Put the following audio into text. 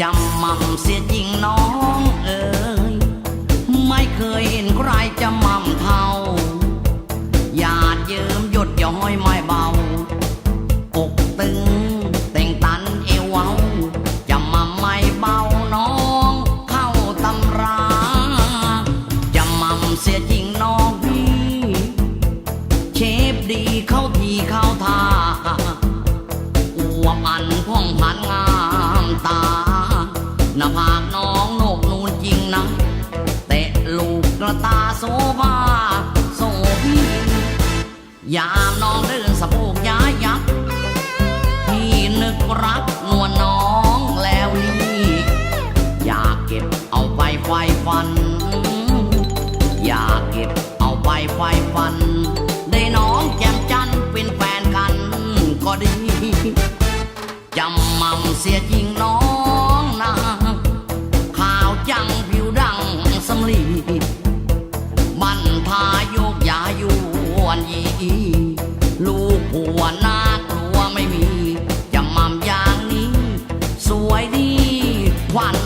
จำมั่มเสียจริงน้องเอ๋ยไม่เคยเห็นใครจะมั่มเท่าหยาดเยิ้มหยดย้อยไม่เบา ภาโซพี่ยามน้องเดินสะโพกย้ายยับพี่นึกรักนวลน้องแล้วนี่อยากเก็บเอาไปไฟฟัน อยากเก็บเอาไปไฟฟัน ได้น้องแจ่มจันเป็นแฟนกันก็ดีจำมั่มเสียจริงน้อง วันยีลูกผัวน่ากลัวไม่มีจะมั่มอย่างนี้ สวยดีควัน